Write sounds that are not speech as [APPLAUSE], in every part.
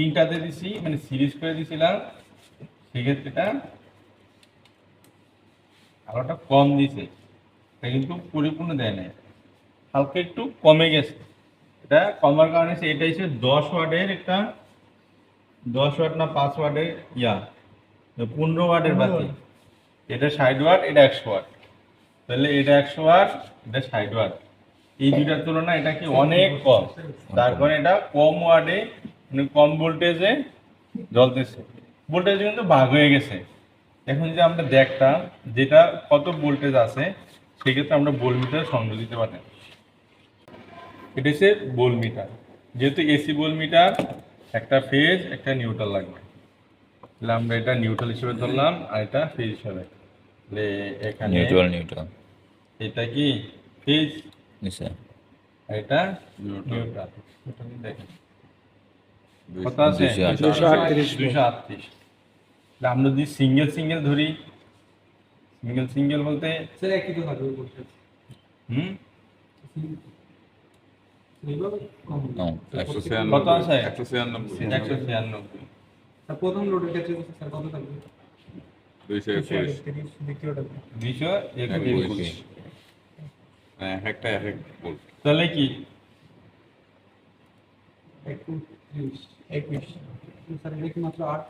তিনটাতে দিছি মানে সিরিজ করে দিছিলাম। সেক্ষেত্রে এটা আলোটা কম দিছে। এটা কিন্তু পরিপূর্ণ দেয় না হালকা একটু কমে গেছে। এটা কমার কারণে সে- এটা হচ্ছে দশ ওয়ার্ডের একটা দশ ওয়াট না পাঁচ ওয়ার্ডের ইয়া। পনেরো ওয়ার্ডের বাতি। এটা ষাট ওয়াট এটা একশো ওয়াট। তাহলে এটা একশো ওয়াট এটা ষাট ওয়াট। এই দুইটার তুলনায় এটা কি অনেক কম। তারপরে এটা কম ওয়ার্ডে মানে কম ভোল্টেজে জ্বলতেছে ভোল্টেজ কিন্তু ভাগ হয়ে গেছে। এখন যে আমরা দেখতাম যেটা কত ভোল্টেজ আছে সেক্ষেত্রে আমরা বোল মিটার সংযোগ দিতে পারি এটা হচ্ছে বোল মিটার যেহেতু এসি বোল মিটার একটা ফেজ একটা নিউট্রাল লাগবে। তাহলে আমরা এটা নিউট্রাল হিসেবে ধরলাম আর এটা ফেজ হিসেবে। তাহলে এখানে নিউট্রাল নিউট্রাল এটা কি? ফেজ এটা. নিউট্রাল দেখেন। আমরা যদি সিঙ্গেল সিঙ্গেল ধরি সিঙ্গেল সিঙ্গেল বলতে হুম? একশো কত ছিয়ানব্বই। আছে? একশো ছিয়ানব্বই। একশো ছিয়ানব্বই। প্রথম লোডের ক্ষেত্রে স্যার কত থাকবে? দুইশো একুশ। দুইশো একুশ। হ্যাঁ, একটা এক এক তাহলে কি? একত্রিশ একুশ স্যার এটা কি মাত্র আট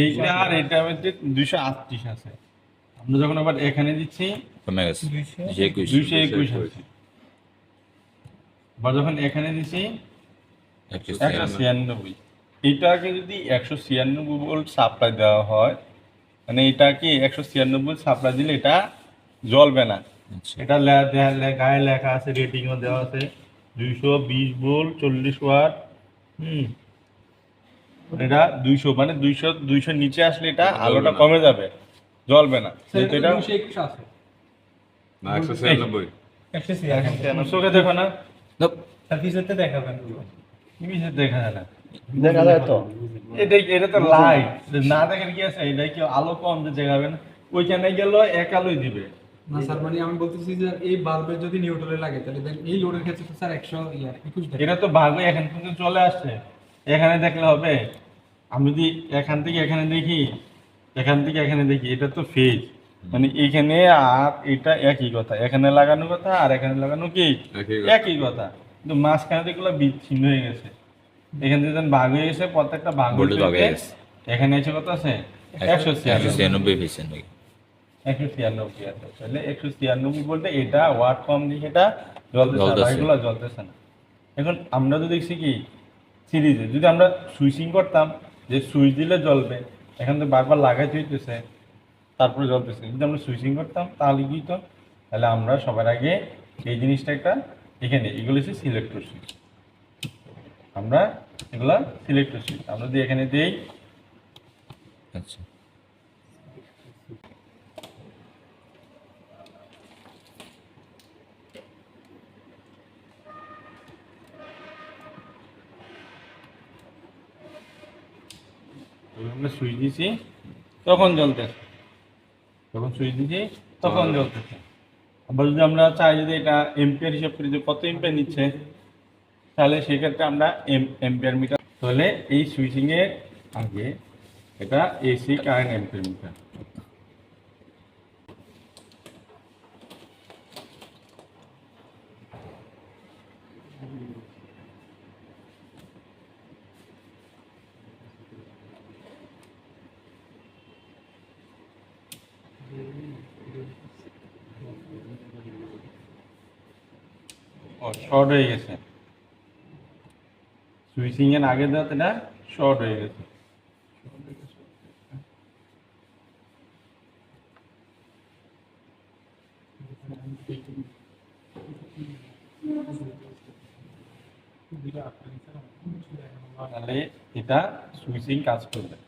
এইটা আর এটা মধ্যে দুইশো আটত্রিশ আছে। আমরা যখন আবার এখানে দিচ্ছি কমে গেছে। দুইশো দুইশো একুশ। আছে। যখন এখানে দিচ্ছি ছিয়ানব্বই। এটাকে যদি একশো ছিয়ানব্বই ভোল্ট সাপ্লাই দেওয়া হয় মানে এটাকে একশো ছিয়ানব্বই সাপ্লাই দিলে এটা জ্বলবে না। আচ্ছা। এটা গায়ে লেখা আছে রেটিংও দেওয়া আছে। দুইশো বিশ ভোল্ট চল্লিশ ওয়াট। হুম। এটা দুইশো মানে দুইশো দুইশো নিচে আসলে এটা আলোটা কমে যাবে জ্বলবে না। যেহেতু এটা চোখে দেখো না। দেখা যায় না। দেখা যায় তো। এটা এটা তো লাইট না দেখার কি আছে? এটা কি আলো কম যে দেখাবে না ওইখানে গেল এক আলোই দিবে। না স্যার মানে আমি বলতেছি যে এই বাল্বের যদি নিউট্রালে লাগে তাহলে দেন এই লোডের ক্ষেত্রে তো স্যার একশো ইয়ার একুশ এটা তো হয়ে এখান থেকে চলে আসছে। এখানে দেখলে হবে আমি যদি এখান থেকে এখানে দেখি এখান থেকে এখানে দেখি এটা তো ফেজ মানে এখানে আর এটা একই কথা এখানে লাগানো কথা আর এখানে লাগানো কি? একই কথা। কিন্তু মাঝখানে দেখল বিচ্ছিন্ন হয়ে গেছে। এখান থেকে যখন ভাগ হয়ে গেছে প্রত্যেকটা ভাগ হয়ে এখানে এসে কত আছে? একশো ছিয়ানব্বই। একশো ছিয়ানব্বই আছে তাহলে একশো ছিয়ানব্বই বলতে এটা ওয়াট কম দিয়ে এটা জ্বলতেছে আর জ্বলতেছে। জ্বলতেছে না। এখন আমরা তো দেখছি কি সিরিজে যদি আমরা সুইচিং করতাম যে সুইচ দিলে জ্বলবে এখন তো বারবার লাগাইতে হইতেছে তারপরে জ্বলতেছে। যদি আমরা সুইচিং করতাম তাহলে কি তো তাহলে আমরা সবার আগে এই জিনিসটা একটা এখানে এগুলো হচ্ছে সিলেক্টর সুইচ আমরা এগুলা সিলেক্টর সুইচ আমরা যদি এখানে দিই। আচ্ছা। আমরা সুইচ দিছি তখন জ্বলতেছে যখন সুইচ দিছি তখন জ্বলতেছে আবার যদি আমরা চাই যদি এটা এম্পিয়ার হিসাব করি যে কত এম্পিয়ার নিচ্ছে তাহলে সেক্ষেত্রে আমরা এম্পিয়ার মিটার তাহলে এই সুইচিংয়ের আগে এটা AC current ampere meter short হয়ে গেছে। সুইচিং এর আগে দাঁত এটা শর্ট হয়ে গেছে। তাহলে এটা সুইচিং কাজ করবে।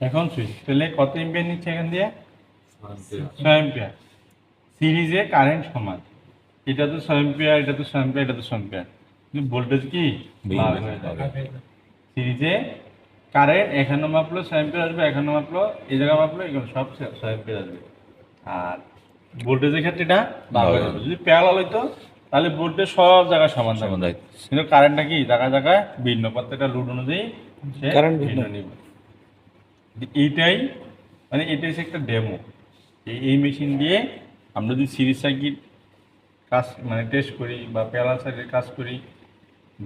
এখন সুইচ তাহলে কত এম্পিয়ার নিচ্ছে এখান দিয়ে? ছয় এম্পিয়ার সিরিজে কারেন্ট সমান। এটা তো ছয় এম্পিয়ার এটা তো ছয় এম্পিয়ার এটা তো ছয় এম্পিয়ার ভোল্টেজ কি। সিরিজে কারেন্ট এখানে মাপলো ছয় এম্পিয়ার আসবে এখানে মাপলো এই জায়গায় মাপলো এখানে সব ছয়- এম্পিয়ার আসবে। আর ভোল্টেজের ক্ষেত্রে এটা হয়ে যাবে যদি প্যারাল হইতো তাহলে ভোল্টেজ সব জায়গায় সমান সমান কিন্তু কারেন্টটা কি? জায়গায় জায়গায় ভিন্ন প্রত্যেকটা লোড অনুযায়ী সে ভিন্ন। নিবে। এইটাই মানে এটাই হচ্ছে একটা ডেমো এই এই মেশিন দিয়ে আমরা যদি সিরিজ সার্কিট কাজ মানে টেস্ট করি বা প্যারাল সার্কিট কাজ করি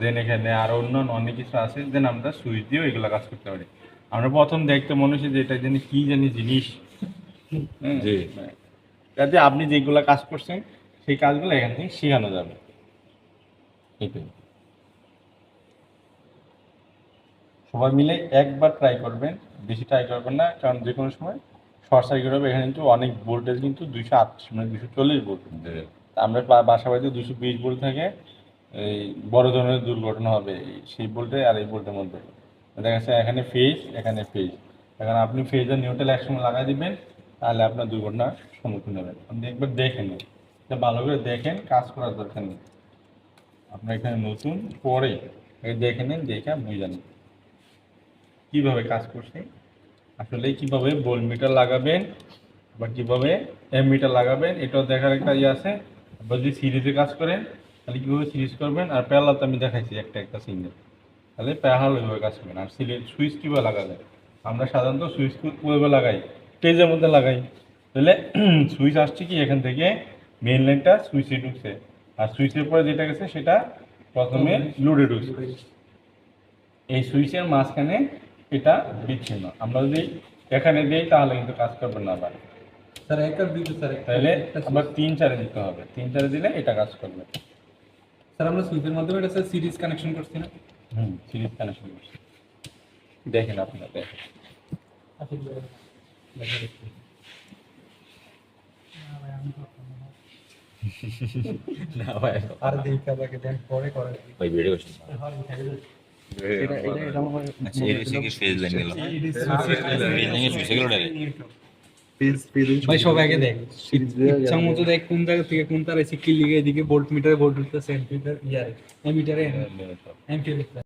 দেন এখানে আরও অন্যান্য অনেক কিছু আছে দেন আমরা সুইচ দিয়েও এগুলো কাজ করতে পারি। আমরা প্রথম দেখতে মনে হচ্ছে যে এটা জানি কি জানি জিনিস। জি। যাতে আপনি যেগুলো কাজ করছেন সেই কাজগুলো এখান থেকে শেখানো যাবে। এটাই। সবাই মিলে একবার ট্রাই করবেন বেশি ট্রাই করবেন না কারণ যে কোনো সময় শর্ট সার্কিট হবে এখানে কিন্তু অনেক ভোল্টেজ কিন্তু দুইশো আটত্রিশ মানে দুশো চল্লিশ ভোল্ট আমরা বাসা বাড়িতে দুশো বিশ ভোল্ট থাকে এই বড় ধরনের দুর্ঘটনা হবে সেই ভোল্টে আর এই ভোল্টের মধ্যে দেখা যাচ্ছে এখানে ফেজ এখানে ফেজ এখন আপনি ফেজ আর নিউট্রাল একসঙ্গে লাগাই দিবেন, তাহলে আপনার দুর্ঘটনার সম্মুখীন হবেন। আপনি একবার দেখেন এটা ভালো করে দেখেন, কাজ করার দরকার নেই। আপনার এখানে নতুন, পরে দেখে নেন, দেখে বুঝে নেন। কীভাবে কাজ করছে? আসলে কীভাবে বোল মিটার লাগাবেন বা কীভাবে এম মিটার লাগাবেন, এটাও দেখার একটা ইয়ে আছে। আবার যদি সিরিজে কাজ করেন তাহলে কীভাবে সিরিজ করবেন? আর প্যালাতে আমি দেখাইছি একটা একটা সিঙ্গেল তাহলে প্যারাল ওইভাবে কাজ করবেন। আর সিরিজ সুইচ কীভাবে লাগাবেন? আমরা সাধারণত সুইচ কীভাবে লাগাই? পেজের মধ্যে লাগাই। তাহলে [CLEARS THROAT] সুইচ আসছে কি? এখান থেকে মেন লাইনটা সুইচে ঢুকছে। আর সুইচের পরে যেটা গেছে সেটা প্রথমে লোডে ঢুকছে। এই সুইচের মাঝখানে এটা বিচ্ছিন্ন। আমরা যদি এখানে দিই তাহলে কিন্তু কাজ করবে না আবার। স্যার এক আর স্যার তাহলে একটা। আবার তিন চারে দিতে হবে। তিন চারে দিলে এটা কাজ করবে। স্যার আমরা সুইচের মাধ্যমে এটা স্যার সিরিজ কানেকশন করছি না হুম সিরিজ কানেকশন করছে দেখেন আপনারা দেখেন না ভাই আর দেখা থাকে দেন পরে করে ভাই ভিডিও করছি আচ্ছা এর এসে কি ফেজ লাইন গেল ফেজ লাইন সুইচে ভাই সব আগে দেখ ইচ্ছা মতো দেখ কোন জায়গা থেকে কোন তার এসে কি লিগে এদিকে ভোল্ট মিটারে ভোল্ট উঠতেছে এমপিটার ইয়ার এমিটারে এমপিটার